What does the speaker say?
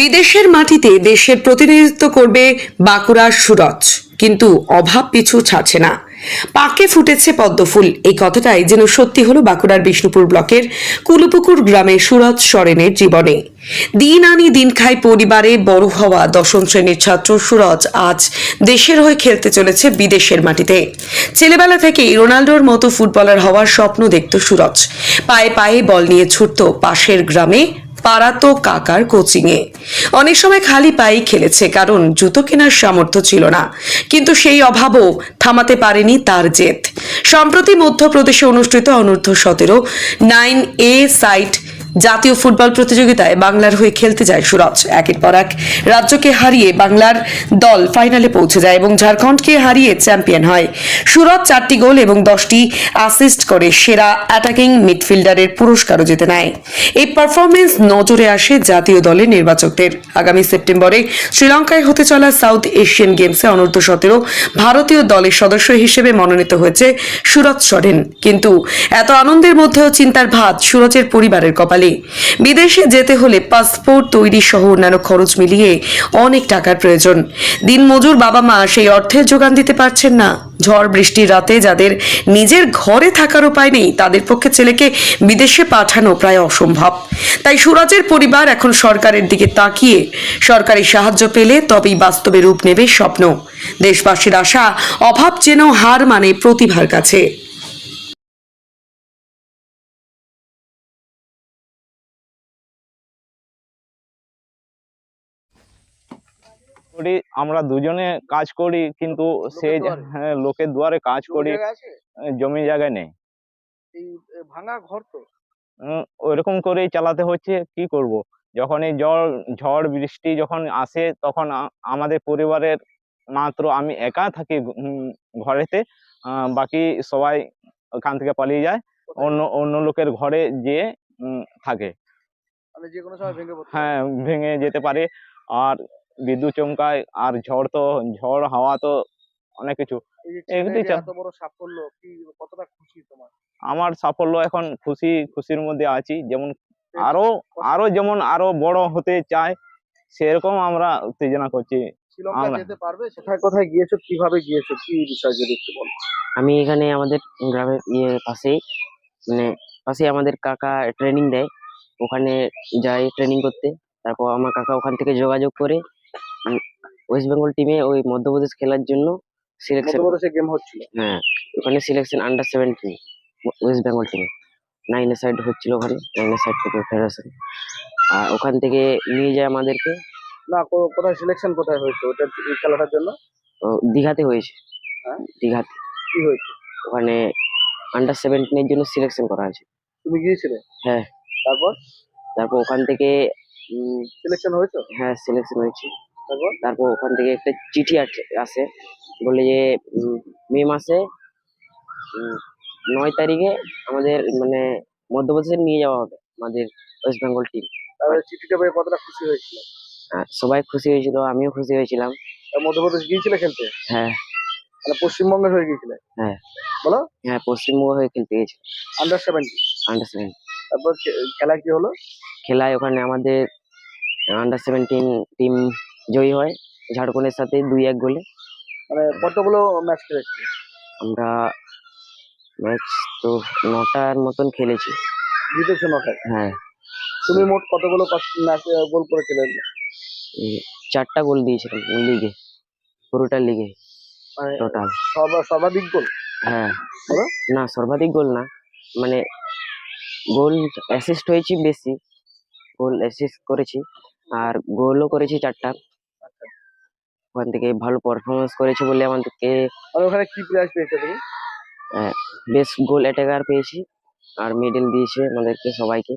বিদেশের মাটিতে দেশের প্রতিনিধিত্ব করবে বাঁকুড়ার সুরজ। কিন্তু অভাব পিছু ছাড়ছে না। পাকে ফুটেছে পদ্মফুল এই কথাটাই যেন সত্যি হলো বাঁকুড়ার বিষ্ণুপুর ব্লকের কুলুপুকুর গ্রামে সুরজ সরেনের জীবনে। দিন আনি দিন খাই পরিবারে বড় হওয়া দশম শ্রেণির ছাত্র সুরজ আজ দেশের হয়ে খেলতে চলেছে বিদেশের মাটিতে। ছেলেবেলা থেকেই রোনাল্ডোর মতো ফুটবলার হওয়ার স্বপ্ন দেখত সুরজ। পায়ে পায়ে বল নিয়ে ছুটত পাশের গ্রামে পাড়াতো কাকার কোচিংয়ে। অনেক সময় খালি পায়েই খেলেছে, কারণ জুতো কেনার সামর্থ্য ছিল না। কিন্তু সেই অভাবও থামাতে পারেনি তার জেদ। সম্প্রতি মধ্যপ্রদেশে অনুষ্ঠিত অনূর্ধ্ব সতেরো নাইন এ সাইট জাতীয় ফুটবল প্রতিযোগিতায় বাংলার হয়ে খেলতে যায় সুরজ। একের পর এক রাজ্যকে হারিয়ে বাংলার দল ফাইনালে পৌঁছে যায় এবং ঝাড়খণ্ডকে হারিয়ে চ্যাম্পিয়ন হয়। সুরজ চারটি গোল এবং দশটি অ্যাসিস্ট করে সেরা অ্যাটাকিং মিডফিল্ডারের পুরস্কারও জিতে নেয়। এই পারফরমেন্স নজরে আসে জাতীয় দলের নির্বাচকদের। আগামী সেপ্টেম্বরে শ্রীলঙ্কায় হতে চলা সাউথ এশিয়ান গেমসে অনূর্ধ্ব সতেরো ভারতীয় দলের সদস্য হিসেবে মনোনীত হয়েছে সুরজ সরেন। কিন্তু এত আনন্দের মধ্যেও চিন্তার ভাত সুরজের পরিবারের কপালে বিদেশে যেতে হলে পাসপোর্ট তৈরি সহ অন্যান্য খরচ মিলিয়ে অনেক টাকার প্রয়োজন। দিনমজুর বাবা মা সেই অর্থের যোগান দিতে পারছেন না। ঝড় বৃষ্টির রাতে যাদের নিজের ঘরে থাকার উপায় নেই, তাদের পক্ষে ছেলেকে বিদেশে পাঠানো প্রায় অসম্ভব। তাই সুরজের পরিবার এখন সরকারের দিকে তাকিয়ে সরকারি সাহায্য পেলে তবেই বাস্তবে রূপ নেবে স্বপ্ন। দেশবাসীর আশা, অভাব যেন হার মানে প্রতিভার কাছে। করি আমরা দুজনে কাজ করি কিন্তু সে লোকের দুয়ারে? হ্যাঁ লোকের দুয়ারে কাজ করি জমি জায়গায় নেই। ভাঙা ঘর তো? ওইরকম করেই চালাতে হচ্ছে কি করব? যখন এই ঝড় ঝড় বৃষ্টি যখন আসে তখন আমাদের পরিবারের মাত্র আমি একা থাকি ঘরেতে বাকি সবাই ওখান থেকে পালিয়ে যায় অন্য অন্য লোকের ঘরে যেয়ে থাকে। মানে। হ্যাঁ ভেঙে যেতে পারে। আর বিদ্যুৎ চমকায় আর ঝড় তো ঝড় হাওয়া তো অনেক কিছু। সাফল্য কি কতটা খুশি তোমার? আমার সাফল্য এখন খুশি খুশির মধ্যে আছি। যেমন আরও আরও যেমন আরও বড় হতে চায় সেরকম আমরা উত্তেজনা করছি। শ্রীলঙ্কা আমরা- যেতে পারবে? কোথায় কোথায় গিয়েছো? কীভাবে গিয়েছো? কি বিষয় যদি একটু বলো। আমি এখানে আমাদের গ্রামের ইয়ে পাশেই মানে পাশে আমাদের কাকা ট্রেনিং দেয়। ওখানে যাই ট্রেনিং করতে। তারপর আমার কাকা ওখান থেকে যোগাযোগ করে ওয়েস্ট বেঙ্গল টিমে ওই মধ্যপ্রদেশ খেলার জন্য সিলেকশন গেম হচ্ছিল। হ্যাঁ ওখানে selection under seventeen West Bengal টিমে নাইনের সাইড হচ্ছিল ওখানে নাইনের সাইড থেকে ফেডারেশন আর ওখান থেকে নিয়ে যায় আমাদেরকে। না কোথায় সিলেকশন কোথায় হয়েছে? ওটা এই খেলাটার জন্য? ও দীঘাতে হয়েছে। হ্যাঁ? দীঘাতে। কি হয়েছে? ওখানে আন্ডার সেভেন্টিনের জন্য সিলেকশন করা হয়েছে তুমি গিয়েছিলে? হ্যাঁ। তারপর? তারপর ওখান থেকে সিলেকশন হয়েছে? হ্যাঁ সিলেকশন হয়েছে। তারপর? তারপর ওখান থেকে একটা চিঠি আছে আসে। বলে যে মে মাসে নয় তারিখে আমাদের মানে মধ্যপ্রদেশে নিয়ে যাওয়া হবে আমাদের ওয়েস্ট বেঙ্গল টিম চিঠিটা পেয়ে কতটা খুশি হয়েছিল সবাই খুশি হয়েছিল আমিও খুশি হয়েছিলাম। মধ্যপ্রদেশ গিয়েছিলে খেলতে? হ্যাঁ। মানে পশ্চিমবঙ্গের হয়ে গিয়েছিলে? হ্যাঁ। বলো? হ্যাঁ পশ্চিমবঙ্গ হয়ে খেলতে গেছি আন্ডার সেভেন্টি আন্ডার সেভেন তারপর খেলা কি হলো? খেলায় ওখানে আমাদের আন্ডার সেভেন্টিন টিম জয়ী হয় ঝাড়খণ্ডের সাথে দুই এক গোলে। মানে কতগুলো ম্যাচ খেলেছিলে? আমরা ম্যাচ তো নটার মতন খেলেছি। জিতেছো নটায়? হ্যাঁ। তুমি মোট কতগুলো ম্যাচ গোল করেছিলে? চারটা গোল দিয়েছিলাম লিগে পুরোটা লিগে টোটাল সর্বাধিক গোল? হ্যাঁ। না সর্বাধিক গোল না। মানে গোল অ্যাসিস্ট হয়েছি বেশি গোল অ্যাসিস্ট করেছি। আর গোলও করেছি চারটা। ওখান থেকে ভালো পারফরমেন্স করেছে বলে আমাদেরকে আর ওখানে কি প্রাইজ পেয়েছে তুমি? বেস্ট গোল অ্যাটাকার পেয়েছি। আর মেডেল দিয়েছে আমাদেরকে সবাইকে।